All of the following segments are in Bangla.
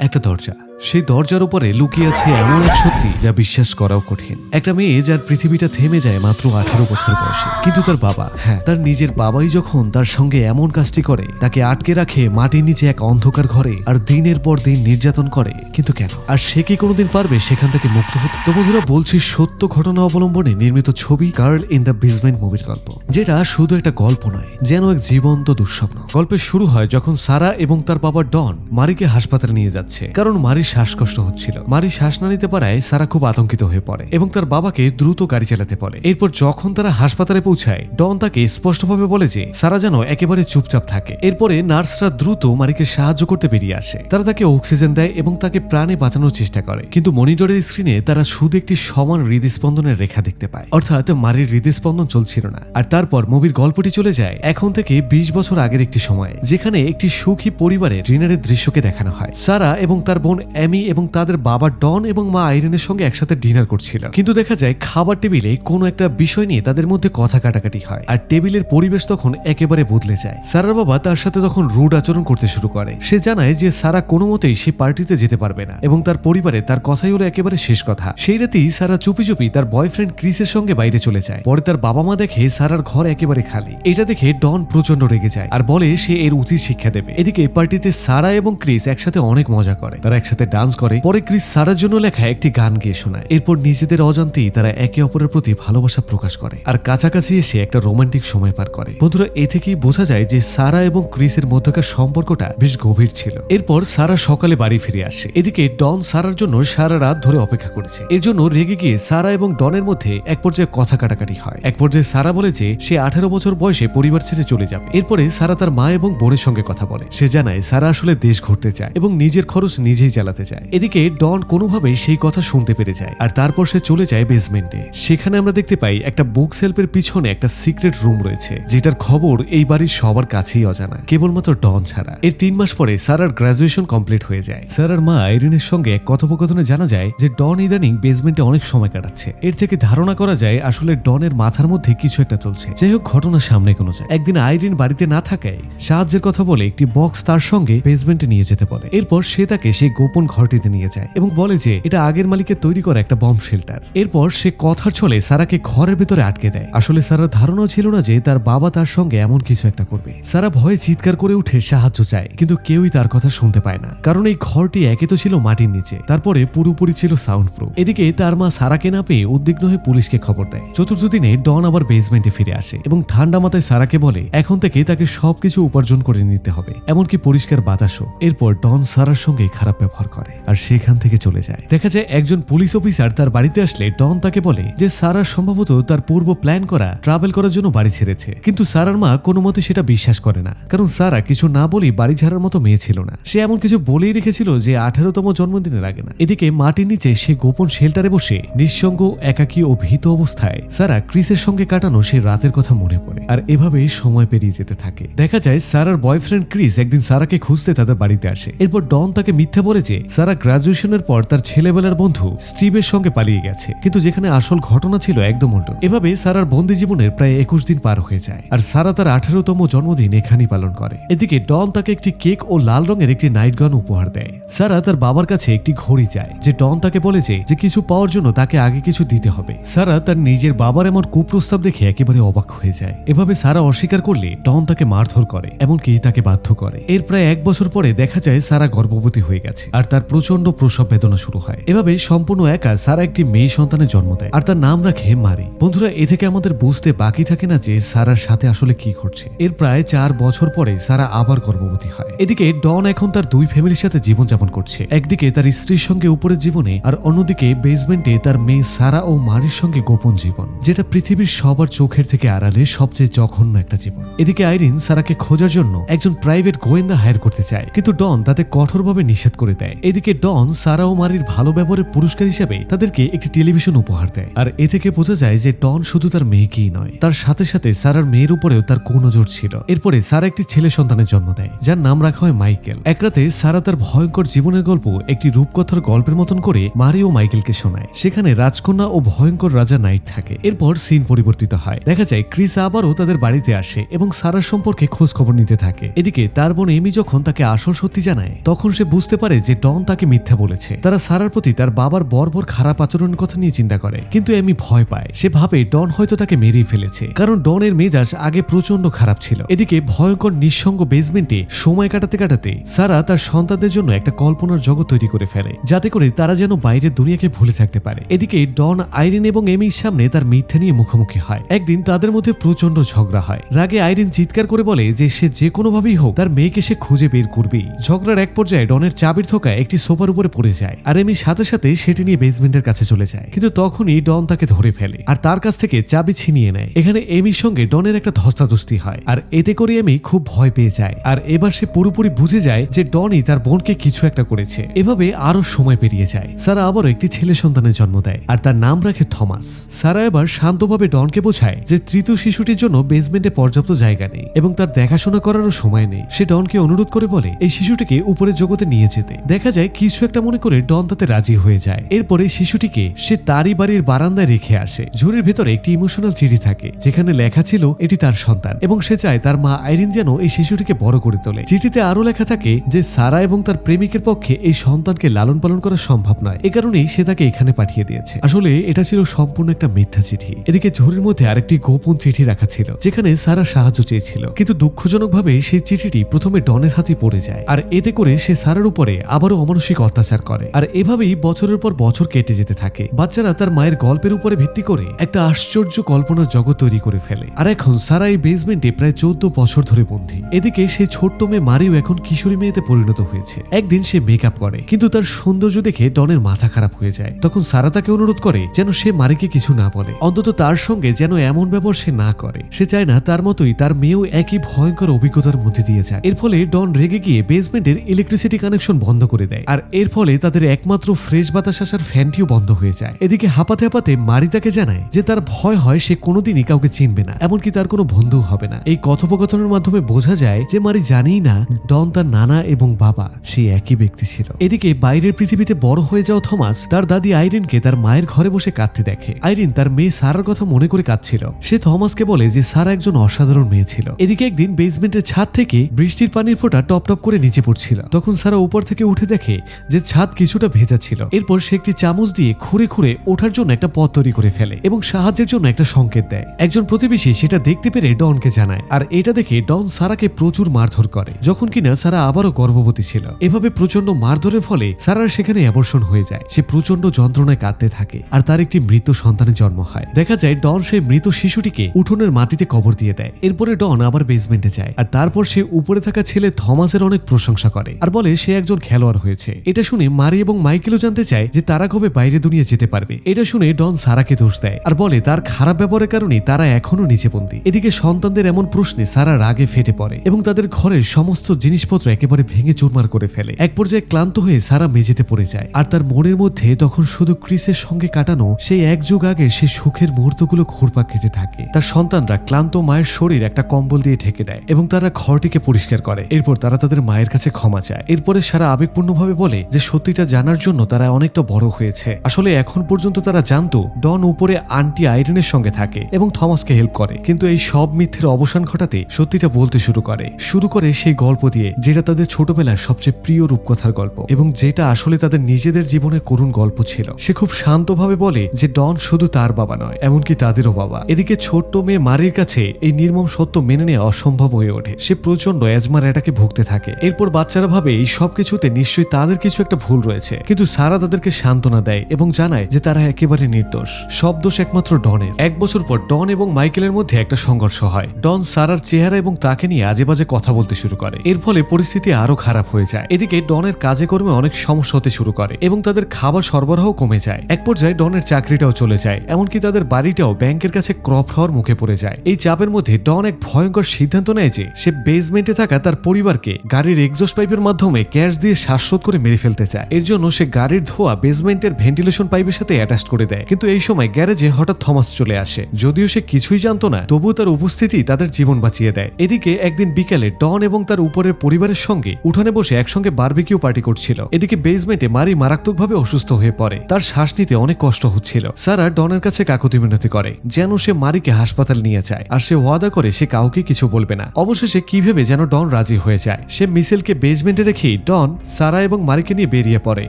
একটা দরজা। সেই দরজার উপরে লুকিয়ে আছে এমন এক সত্যি যা বিশ্বাস করাও কঠিন। একটা মেয়ে যার পৃথিবীটা থেমে যায় মাত্র আঠেরো বছর বয়সে। কিন্তু তার বাবা হ্যাঁ তার নিজের বাবাই যখন তার সঙ্গে এমন কাজটি করে, তাকে আটকে রাখে মাটির নিচে এক অন্ধকার ঘরে আর দিনের পর দিন নির্যাতন করে। কিন্তু কেন? আর সে কি কোনোদিন পারবে সেখান থেকে মুক্ত হতে? তো বন্ধুরা, বলছি সত্য ঘটনা অবলম্বনে নির্মিত ছবি গার্ল ইন দ্য বিজমেন্ট মুভির গল্প, যেটা শুধু একটা গল্প নয়, যেন এক জীবন্ত দুঃস্বপ্ন। গল্পের শুরু হয় যখন সারা এবং তার বাবা ডন, মারিকে হাসপাতালে নিয়ে যাচ্ছে। কারণ মারির শ্বাসকষ্ট হচ্ছিল। মারি শ্বাস না নিতে পারায় সারা খুব আতঙ্কিত হয়ে পড়ে এবং তার বাবাকে দ্রুত গাড়ি চালাতে বলে। এরপর যখন তারা হাসপাতালে পৌঁছায়, ডন তাকে স্পষ্টভাবে বলে যে, সারা যেন একেবারে চুপচাপ থাকে। এরপরে নার্সরা দ্রুত মারিকে সাহায্য করতে বেরিয়ে আসে। তারা তাকে অক্সিজেন দেয় এবং তাকে প্রাণে বাঁচানোর চেষ্টা করে। কিন্তু মনিটরের স্ক্রিনে তারা শুধু একটি সমান হৃদস্পন্দনের রেখা দেখতে পায়। অর্থাৎ মারির হৃদস্পন্দন চলছিল না। আর তারপর মুভির গল্পটি চলে যায় এখন থেকে ২০ বছর আগের একটি সময়ে, যেখানে একটি সুখী পরিবারের ডিনারের দৃশ্যকে দেখানো হয়। সারা এবং তার বোন অ্যামি এবং তাদের বাবা ডন এবং মা আইরিনের সঙ্গে একসাথে ডিনার করছিল। কিন্তু দেখা যায়, খাবার টেবিলে কোনো একটা বিষয় নিয়ে তাদের মধ্যে কথা কাটাকাটি হয়। আর টেবিলের পরিবেশ তখন একেবারে বদলে যায়। সারার বাবা তার সাথে তখন রুড আচরণ করতে শুরু করে। সে জানায় যে সারা কোনো মতেই সে পার্টিতে যেতে পারবে না এবং তার পরিবারে তার কথাই হলো একেবারে শেষ কথা। সেই রাতেই সারা চুপি চুপি তার বয়ফ্রেন্ড ক্রিসের সঙ্গে বাইরে চলে যায়। পরে তার বাবা মা দেখে সারার ঘর একেবারে খালি। এটা দেখে ডন প্রচণ্ড রেগে যায়। আর বলে সে এর উচিত শিক্ষা দেবে। এদিকে পার্টিতে সারা এবং ক্রিস একসাথে অনেক মজা করে। তারা একসাথে ডান্স করে। পরে ক্রিস সারার জন্য লেখা একটি গান গিয়ে শোনায়। এরপর নিজেদের অজান্তেই তারা একে অপরের প্রতি ভালোবাসা প্রকাশ করে। আর কাছাকাছি এসে একটা রোমান্টিক সময় পার করে। বন্ধুরা, এ থেকেই বোঝা যায় যে সারা এবং ক্রিসের মধ্যকার সম্পর্কটা বেশ গভীর ছিল। এরপর সারা সকালে বাড়ি ফিরে আসে। এদিকে ডন সারার জন্য সারা রাত ধরে অপেক্ষা করেছে। এর জন্য রেগে গিয়ে সারা এবং ডনের মধ্যে এক পর্যায়ে কথা কাটাকাটি হয়। এক পর্যায়ে সারা বলে যে সে আঠারো বছর বয়সে পরিবার ছেড়ে চলে যাবে। এরপরে সারা তার মা এবং বোনের সঙ্গে কথা বলে। সে জানায়, সারা আসলে দেশ ঘুরতে চায় এবং নিজের খরচ নিজেই চালাতে চায়। এদিকে ডন কোনোভাবেই সেই কথা শুনতে পেরে যায় আর তারপর সে চলে যায় বেসমেন্টে। সেখানে আমরা দেখতে পাই একটা বুক সেলফের পিছনে একটা সিক্রেট রুম রয়েছে, যেটার খবর এই বাড়ির সবার কাছেই অজানা, কেবলমাত্র ডন ছাড়া। এর তিন মাস পরে সারার গ্রাজুয়েশন কমপ্লিট হয়ে যায়। সারার মা আইরিনের সঙ্গে এক কথোপকথনে জানা যায় যে ডন ইদানিং বেসমেন্টে অনেক সময় কাটাচ্ছে। এর থেকে ধারণা করা যায় আসলে ডনের মাথার মধ্যে কিছু একটা চলছে। যাই হোক ঘটনা সামনে কোনো যায়। একদিন আইরিন বাড়িতে না থাকায় সাহায্যের কথা বলে একটি বক্স তার সঙ্গে বেসমেন্টে নিয়ে যেতে বলে। এরপর সে তাকে সেই গোপন ঘরটিতে নিয়ে যায় এবং বলে যে, এটা আগের মালিকের তৈরি করা একটা বম শেল্টার এরপর সে কথার ছলে সারাকে ঘরের ভেতরে আটকে দেয়। আসলে সারার ধারণাও ছিল না যে তার বাবা তার সঙ্গে এমন কিছু একটা করবে। সারা ভয়ে চিৎকার করে উঠে সাহায্য চায়, কিন্তু কেউই তার কথা শুনতে পায় না। কারণ এই ঘরটি একে তো ছিল মাটির নিচে, তারপরে পুরোপুরি ছিল সাউন্ড প্রুফ এদিকে তার মা সারাকে না পেয়ে উদ্বিগ্ন হয়ে পুলিশকে খবর দেয়। চতুর্থ দিনে ডন আবার বেসমেন্টে ফিরে আসে এবং ঠান্ডা মাথায় সারাকে বলে, এখন থেকে তাকে সবকিছু উপার্জন করে নিতে হবে, এমনকি পরিষ্কার বাতাসও। এরপর ডন সারার সঙ্গে খারাপ ব্যবহার করে আর সেখান থেকে চলে যায়। দেখা যায় একজন পুলিশ অফিসার তার বাড়িতে আসলে ডন তাকে বলে যে, সারা সম্ভবত তার পূর্ব প্ল্যান করা, ট্রাভেল করার জন্য বাড়ি ছেড়েছে। কিন্তু সারার মা কোনো মতে সেটা বিশ্বাস করে না। কারণ সারা কিছু না বলেই বাড়ি ছাড়ার মতো মেয়ে ছিল না। সে এমন কিছু বলেই রেখেছিল যে, আঠারোতম জন্মদিনের আগে না। এদিকে মাটির নিচে সে গোপন শেল্টারে বসে নিঃসঙ্গ, একাকী ও ভীত অবস্থায় সারা ক্রিসের সঙ্গে কাটানো সে রাতের কথা মনে পড়ে আর এভাবে সময় পেরিয়ে যেতে থাকে। দেখা যায় সারার বয়ফ্রেন্ড ক্রিস একদিন সারাকে খুঁজতে তাদের বাড়িতে আসে। এরপর ডন তাকে মিথ্যা বলে যে সারা গ্রাজুয়েশনের পর তার ছেলেবেলার বন্ধু স্টিভের সঙ্গে পালিয়ে গেছে। কিন্তু যেখানে আসল ঘটনা ছিল একদম উল্টো। এভাবে সারার বন্দি জীবনের প্রায় একুশ দিন পার হয়ে যায়। আর সারা তার আঠারোতম জন্মদিন এখানেই পালন করে। এদিকে ডন তাকে একটি কেক ও লাল রঙের একটি নাইট গান উপহার দেয়। সারা তার বাবার কাছে একটি ঘড়ি চায়, যে ডন তাকে বলে যে কিছু পাওয়ার জন্য তাকে আগে কিছু দিতে হবে। সারা তার নিজের বাবার এমন কুপ্রস্তাব দেখে একেবারে অবাক হয়ে যায়। এভাবে সারা অস্বীকার করলে ডন তাকে মারধর করে, এমনকি তাকে বাধ্য করে। এর প্রায় এক বছর পরে দেখা যায় সারা গর্ভবতী হয়ে গেছে। আর তার প্রচণ্ড প্রসব বেদনা শুরু হয়। এভাবে সম্পূর্ণ একা সারা একটি মেয়ে সন্তানের জন্ম দেয় আর তার নাম রাখে মারি। বন্ধুরা, এ থেকে আমাদের বুঝতে বাকি থাকে না যে সারার সাথে আসলে কি ঘটছে। এর প্রায় চার বছর পরে সারা আবার গর্ভবতী হয়। এদিকে ডন এখন তার দুই ফ্যামিলির সাথে জীবনযাপন করছে। একদিকে তার স্ত্রীর সঙ্গে উপরের জীবনে আর অন্যদিকে বেসমেন্টে তার মেয়ে সারা ও মারির সঙ্গে গোপন জীবন, যেটা পৃথিবীর সবার চোখের থেকে আড়ালে সবচেয়ে জঘন্য একটা জীবন। এদিকে আইরিন সারাকে খোঁজার জন্য একজন প্রাইভেট গোয়েন্দা হায়ার করতে চায়, কিন্তু ডন তাতে কঠোরভাবে নিষেধ করে দেয়। এদিকে ডন, সারা ও মারির ভালো ব্যবহারের পুরস্কার হিসেবে তাদেরকে একটি টেলিভিশন উপহার দেয়। আর এ থেকে বোঝা যায় যে ডন শুধু তার মেয়েকেই নয়, তার সাথে সাথে সারার মেয়ের উপরেও তার নজর ছিল। এরপরে সারা একটি ছেলে সন্তানের জন্ম দেয়, যার নাম রাখা হয় মাইকেল। এক রাতে সারা তার ভয়ঙ্কর জীবনের গল্প একটি রূপকথার গল্পের মতন করে মারি ও মাইকেলকে শোনায়। সেখানে রাজকন্যা ও ভয়ঙ্কর রাজা নাইট থাকে। এরপর সিন পরিবর্তিত হয়। দেখা যায়, ক্রিস আবারও তাদের বাড়িতে আসে এবং সারার সম্পর্কে খোঁজ খবর নিতে থাকে। এদিকে তার বোন এমি যখন তাকে আসল সত্যি জানায়, তখন সে বুঝতে পারে যে ডন ডন তাকে মিথ্যা বলেছে। তারা সারার প্রতি তার বাবার বর্বর খারাপ আচরণের কথা নিয়ে চিন্তা করে। কিন্তু এমি ভয় পায়। সে ভাবে ডন হয়তো তাকে মেরেই ফেলেছে। কারণ ডনের মেজাজ আগে প্রচণ্ড খারাপ ছিল। এদিকে ভয়ঙ্কর নিঃসঙ্গ বেসমেন্টে সময় কাটাতে কাটাতে সারা তার সন্তানদের জন্য একটা কল্পনার জগৎ তৈরি করে ফেলে। যাতে করে তারা যেন বাইরের দুনিয়াকে ভুলে থাকতে পারে। এদিকে ডন, আইরিন এবং এমির সামনে তার মিথ্যা নিয়ে মুখোমুখি হয়। একদিন তাদের মধ্যে প্রচণ্ড ঝগড়া হয়। রাগে আইরিন চিৎকার করে বলে যে সে যে কোনোভাবেই হোক, তার মেয়েকে সে খুঁজে বের করবেই। ঝগড়ার এক পর্যায়ে ডনের চাবির থোকা একটি সোফার উপরে পড়ে যায় আর এমি সাথে সাথে সেটি নিয়ে বেসমেন্টের কাছে চলে যায়। কিন্তু তখনই ডন তাকে ধরে ফেলে আর তার কাছ থেকে চাবি ছিনিয়ে নেয়। এখানে এমির সঙ্গে ডনের একটা ধস্তাধস্তি হয় আর এতে করে এমি খুব ভয় পেয়ে যায়। আর এবার সে পুরোপুরি বুঝে যায় যে ডনই তার বোনকে কিছু একটা করেছে। এভাবে আরও সময় পেরিয়ে যায়। সারা আবারও একটি ছেলে সন্তানের জন্ম দেয় আর তার নাম রাখে থমাস। সারা এবার শান্তভাবে ডনকে বোঝায় যে তৃতীয় শিশুটির জন্য বেসমেন্টে পর্যাপ্ত জায়গা নেই এবং তার দেখাশোনা করারও সময় নেই। সে ডনকে অনুরোধ করে বলে, এই শিশুটিকে উপরের জগতে নিয়ে যেতে। দেখা যায় কিছু একটা মনে করে ডন তাতে রাজি হয়ে যায়। এরপরে শিশুটিকে সে তারই বাড়ির বারান্দায় রেখে আসে। ঝুড়ির ভেতরে একটি ইমোশনাল চিঠি থাকে, যেখানে লেখা ছিল, এটি তার সন্তান। এবং সে চায় তার মা আইরিন যেন এই শিশুটিকে বড় করে তোলে। চিঠিতে আরও লেখা থাকে যে, সারা এবং তার প্রেমিকের পক্ষে এই সন্তানকে লালন পালন করা সম্ভব নয়। এ কারণেই সে তাকে এখানে পাঠিয়ে দিয়েছে। আসলে এটা ছিল সম্পূর্ণ একটা মিথ্যা চিঠি। এদিকে ঝুড়ির মধ্যে আরেকটি গোপন চিঠি রাখা ছিল, যেখানে সারা সাহায্য চেয়েছিল। কিন্তু দুঃখজনকভাবে সেই চিঠিটি প্রথমে ডনের হাতে পড়ে যায়, আর এতে করে সে সারার উপরে আবারও অমানসিক অত্যাচার করে। আর এভাবেই বছরের পর বছর কেটে যেতে থাকে। বাচ্চারা তার মায়ের গল্পের উপরে ভিত্তি করে একটা আশ্চর্য কল্পনার জগৎ তৈরি করে ফেলে। আর এখন সারা এই বেসমেন্টে প্রায় চোদ্দ বছর ধরে বন্দী। এদিকে সেই ছোট্ট মেয়ে মারিও এখন কিশোরী মেয়েতে পরিণত হয়েছে। একদিন সে মেকআপ করে, কিন্তু তার সৌন্দর্য দেখে ডনের মাথা খারাপ হয়ে যায়। তখন সারা তাকে অনুরোধ করে যেন সে মারিকে কিছু না বলে। অন্তত তার সঙ্গে যেন এমন ব্যবহার সে না করে। সে চায় না তার মতোই তার মেয়েও একই ভয়ঙ্কর অভিজ্ঞতার মধ্যে দিয়ে যায়। এর ফলে ডন রেগে গিয়ে বেসমেন্টের ইলেকট্রিসিটি কানেকশন বন্ধ করে দেয়। আর এর ফলে তাদের একমাত্র ফ্রেশ বাতাস আসার ফ্যানটিও বন্ধ হয়ে যায়। এদিকে হাঁপাতে হাঁপাতে মারি তাকে জানায় যে তার ভয় হয় সে কোনোদিনই কাউকে চিনবে না, এমনকি তার কোনো বন্ধু হবে না। এই কথোপকথনের মাধ্যমে বোঝা যায় যে মারি জানেই না ডন তার নানা এবং বাবা সেই একই ব্যক্তি ছিল। এদিকে বাইরের পৃথিবীতে বড় হয়ে যাওয়া থমাস তার দাদি আইরিনকে তার মায়ের ঘরে বসে কাঁদতে দেখে। আইরিন তার মেয়ে সারার কথা মনে করে কাঁদছিল। সে থমাসকে বলে যে সারা একজন অসাধারণ মেয়ে ছিল। এদিকে একদিন বেসমেন্টের ছাদ থেকে বৃষ্টির পানির ফোঁটা টপ টপ করে নিচে পড়ছিল। তখন সারা উপর থেকে উঠে দেখে যে ছাদ কিছুটা ভেজা ছিল। এরপর সে একটি চামচ দিয়ে খুঁড়ে খুঁড়ে ওঠার জন্য একটা পথ তৈরি করে ফেলে এবং সাহায্যের জন্য একটা সংকেত দেয়। একজন প্রতিবেশী সেটা দেখতে পেরে ডনকে জানায়, আর এটা দেখে ডন সারাকে প্রচুর মারধর করে, যখন কিনা সারা আবারও গর্ভবতী ছিল। এভাবে প্রচণ্ড মারধরের ফলে সারার সেখানে অ্যাবর্ষণ হয়ে যায়। সে প্রচণ্ড যন্ত্রণায় কাঁদতে থাকে, আর তার একটি মৃত সন্তানের জন্ম হয়। দেখা যায় ডন সেই মৃত শিশুটিকে উঠোনের মাটিতে কবর দিয়ে দেয়। এরপরে ডন আবার বেসমেন্টে যায়, আর তারপর সে উপরে থাকা ছেলে থমাসের অনেক প্রশংসা করে, আর বলে সে একজন খেলোয়াড় হয়েছে। এটা শুনে মারি এবং মাইকেলও জানতে চায় যে তারা কবে বাইরে দুনিয়া যেতে পারবে। এটা শুনে ডন সারাকে দোষ দেয় আর বলে, তার খারাপ ব্যবহারের কারণে তারা এখনও নিচে বন্দী এদিকে সন্তানদের এমন প্রশ্নে সারা রাগে ফেটে পড়ে এবং তাদের ঘরের সমস্ত জিনিসপত্র একেবারে ভেঙে চুরমার করে ফেলে। এক পর্যায়ে ক্লান্ত হয়ে সারা মেঝেতে পড়ে যায় আর তার মনের মধ্যে তখন শুধু ক্রিসের সঙ্গে কাটানো সেই এক যুগ আগে সে সুখের মুহূর্তগুলো ঘুরপাক খেতে থাকে। তার সন্তানরা ক্লান্ত মায়ের শরীর একটা কম্বল দিয়ে ঢেকে দেয় এবং তারা ঘরটিকে পরিষ্কার করে। এরপর তারা তাদের মায়ের কাছে ক্ষমা চায়। এরপরে সারা আবেগপূর্ণভাবে বলে যে সত্যিটা জানার জন্য তারা অনেকটা বড় হয়েছে। আসলে এখন পর্যন্ত তারা জানতো, ডন উপরে আন্টি আইরিনের সঙ্গে থাকে এবং থমাসকে হেল্প করে। কিন্তু এই সব মিথ্যের অবসান ঘটাতে সত্যিটা বলতে শুরু করে। শুরু করে সেই গল্প দিয়ে, যেটা তাদের ছোটবেলার সবচেয়ে প্রিয় রূপকথার গল্প এবং যেটা আসলে তাদের নিজেদের জীবনের করুণ গল্প ছিল। সে খুব শান্তভাবে বলে যে, ডন শুধু তার বাবা নয়, এমনকি তাদেরও বাবা। এদিকে ছোট্ট মেয়ে মারির কাছে এই নির্মম সত্য মেনে নেওয়া অসম্ভব হয়ে ওঠে। সে প্রচণ্ড অ্যাজমার এটাকে ভুগতে থাকে। এরপর বাচ্চারা ভাবে এই সব কিছুতে নিশ্চয়ই তাদের কিছু একটা ভুল রয়েছে। কিন্তু সারা তাদেরকে সান্ত্বনা দেয় এবং জানায় যে তারা একেবারে নির্দোষ। সব দোষ একমাত্র ডনের। এক বছর পর ডন এবং মাইকেলের মধ্যে একটা সংঘর্ষ হয়। ডন সারার চেহারা এবং তাকে নিয়ে আজে বাজে কথা বলতে শুরু করে। এর ফলে পরিস্থিতি আরও খারাপ হয়ে যায়। এদিকে ডনের কাজে কর্মে অনেক সমস্যা হতে শুরু করে এবং তাদের খাবার সরবরাহ কমে যায়। এক পর্যায়ে ডনের চাকরিটাও চলে যায়, এমনকি তাদের বাড়িটাও ব্যাংকের কাছে ক্রপ হওয়ার মুখে পড়ে যায়। এই চাপের মধ্যে ডন এক ভয়ঙ্কর সিদ্ধান্ত নেয় যে সে বেসমেন্টে থাকা তার পরিবারকে গাড়ির এক্সস্ট পাইপের মাধ্যমে গ্যাস দিয়ে শ্বাসরোধ করে মেরে ফেলতে চায়। এর জন্য সে গাড়ির ধোয়া বেসমেন্টের ভেন্টিলেশন পাইপের সাথে অ্যাটাচ করে দেয়। কিন্তু এই সময় গ্যারেজে হঠাৎ থমাস চলে আসে। যদিও সে কিছুই জানতো না, তবুও তার উপস্থিতি তাদের জীবন বাঁচিয়ে দেয়। এদিকে একদিন বিকেলে ডন এবং তার উপরের পরিবারের সঙ্গে উঠানে বসে একসঙ্গে বারবিকিউ পার্টি করছিল। এদিকে বেসমেন্টে মারি মারাত্মকভাবে অসুস্থ হয়ে পড়ে। তার শ্বাস নিতে অনেক কষ্ট হচ্ছিল। সারা ডনের কাছে কাকুতি মিনতি করে, যেন সে মারিকে হাসপাতাল নিয়ে যায়। আর সে ওয়াদা করে সে কাউকে কিছু বলবে না। অবশেষে কি ভেবে যেন ডন রাজি হয়ে যায়। সে মিসেলকে বেসমেন্টে রেখেই ডন, সারা সারা এবং মারিকে নিয়ে বেরিয়ে পড়ে।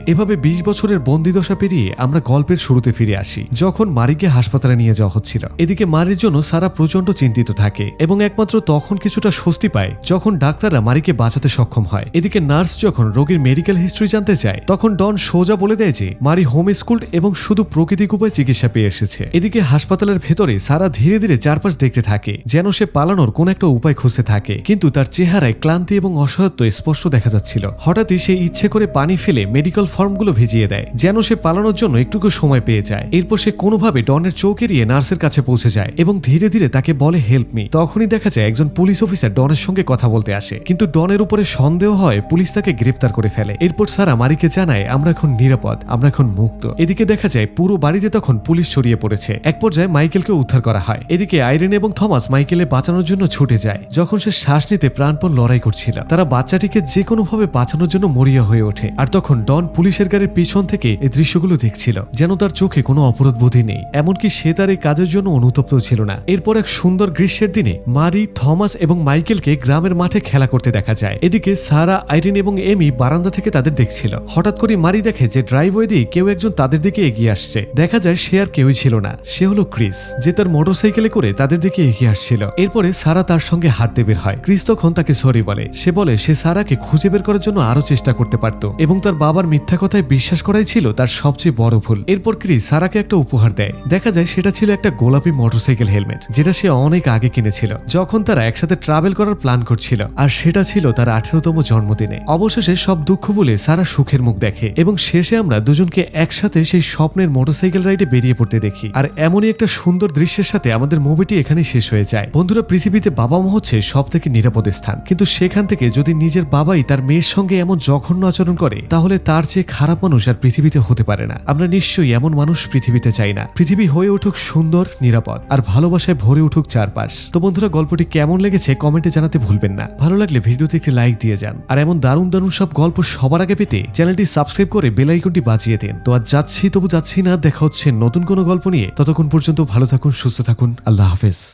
এভাবে বিশ বছরের বন্দিদশা পেরিয়ে আমরা গল্পের শুরুতে ফিরে আসি, যখন মারিকে হাসপাতালে নিয়ে যাওয়া হচ্ছিল। এদিকে মারির জন্য সারা প্রচণ্ড চিন্তিত থাকে এবং একমাত্র তখন কিছুটা স্বস্তি পায় যখন ডাক্তাররা মারিকে বাঁচাতে সক্ষম হয়। এদিকে নার্স যখন রোগীর মেডিকেল হিস্ট্রি জানতে চায় তখন ডন সোজা বলে দেয় যে, মারি হোম স্কুল এবং শুধু প্রাকৃতিক উপায় চিকিৎসা পেয়ে এসেছে। এদিকে হাসপাতালের ভেতরে সারা ধীরে ধীরে চারপাশ দেখতে থাকে, যেন সে পালানোর কোন একটা উপায় খুঁজতে থাকে। কিন্তু তার চেহারায় ক্লান্তি এবং অসহায়ত্ব স্পষ্ট দেখা যাচ্ছিল। হঠাৎই সে ইচ্ছে করে পানি ফেলে মেডিকেল ফর্মগুলো ভিজিয়ে দেয়, যেন সে পালানোর জন্য একটুকু সময় পেয়ে যায়। এরপর সে কোনোভাবে ডনের চোখ এড়িয়ে নার্সের কাছে পৌঁছে যায় এবং ধীরে ধীরে তাকে বলে, হেল্প মি। তখনই দেখা যায় একজন পুলিশ অফিসার ডনের সঙ্গে কথা বলতে আসে, কিন্তু ডনের উপরে সন্দেহ হয় পুলিশ তাকে গ্রেফতার করে ফেলে। এরপর সারা মারিকে জানায়, আমরা এখন নিরাপদ, আমরা এখন মুক্ত। এদিকে দেখা যায় পুরো বাড়িতে তখন পুলিশ ছড়িয়ে পড়েছে। এক পর্যায়ে মাইকেলকে উদ্ধার করা হয়। এদিকে আইরেন এবং থমাস মাইকেলে বাঁচানোর জন্য ছুটে যায়। যখন সে শ্বাস নিতে প্রাণপণ লড়াই করছিল, তারা বাচ্চাটিকে যে কোনোভাবে বাঁচানোর জন্য মরিয়া হয়ে ওঠে। আর তখন ডন পুলিশের গাড়ির পিছন থেকে এই দৃশ্যগুলো দেখছিল, যেন তার চোখে কোনো অপরাধ বোধই নেই। এমনকি সে তার এই কাজের জন্য অনুতপ্ত ছিল না। এরপর এক সুন্দর গ্রীষ্মের দিনে মারি, থমাস এবং মাইকেলকে গ্রামের মাঠে খেলা করতে দেখা যায়। এদিকে সারা, আইরিন এবং এমি বারান্দা থেকে তাদের দেখছিল। হঠাৎ করে মারি দেখে যে ড্রাইভওয়ে দিয়ে কেউ একজন তাদের দিকে এগিয়ে আসছে। দেখা যায় সে আর কেউই ছিল না। সে হলো ক্রিস, যে তার মোটরসাইকেলে করে তাদের দিকে এগিয়ে আসছিল। এরপরে সারা তার সঙ্গে হাঁটতে বের হয়। ক্রিস তখন তাকে সরি বলে। সে বলে, সে সারাকে খুঁজে বের করার জন্য আরও চেষ্টা করতে পারত এবং তার বাবার মিথ্যা কথায় বিশ্বাস করাই ছিল তার সবচেয়ে বড় ভুল। এরপর ক্রিস সারাকে একটা উপহার দেয়। দেখা যায় সেটা ছিল একটা গোলাপি মোটরসাইকেল হেলমেট, যেটা সে অনেক আগে কিনেছিল, যখন তারা একসাথে ট্রাভেল করার প্ল্যান করছিল। আর সেটা ছিল তার আঠেরোতম জন্মদিনে। অবশেষে সব দুঃখ বলে সারা সুখের মুখ দেখে এবং শেষে আমরা দুজনকে একসাথে সেই স্বপ্নের মোটরসাইকেল রাইডে বেরিয়ে পড়তে দেখি। আর এমনই একটা সুন্দর দৃশ্যের সাথে আমাদের মুভিটি এখানে শেষ হয়ে যায়। বন্ধুরা, পৃথিবীতে বাবা মা হচ্ছে সব থেকে নিরাপদ স্থান। কিন্তু সেখান থেকে যদি নিজের বাবাই তার মেয়ের সঙ্গে এমন জঘন্য আচরণ করে, তাহলে তার চেয়ে খারাপ মানুষ আর পৃথিবীতে হতে পারে না। আমরা নিশ্চয়ই এমন মানুষ পৃথিবীতে চাই না। পৃথিবী হয়ে উঠুক সুন্দর, নিরাপদ, আর ভালোবাসায় ভরে উঠুক চারপাশ। তো বন্ধুরা, গল্পটি কেমন লেগেছে কমেন্টে জানাতে ভুলবেন না। ভালো লাগলে ভিডিওতে একটি লাইক দিয়ে যান। আর এমন দারুণ দারুণ সব গল্প সবার আগে পেতে চ্যানেলটি সাবস্ক্রাইব করে বেল আইকনটি বাজিয়ে দিন। তো আর যাচ্ছি, তবু যাচ্ছি না, দেখা হচ্ছে নতুন কোনো গল্প নিয়ে। ততক্ষণ পর্যন্ত ভালো থাকুন, সুস্থ থাকুন, আল্লাহ হাফেজ।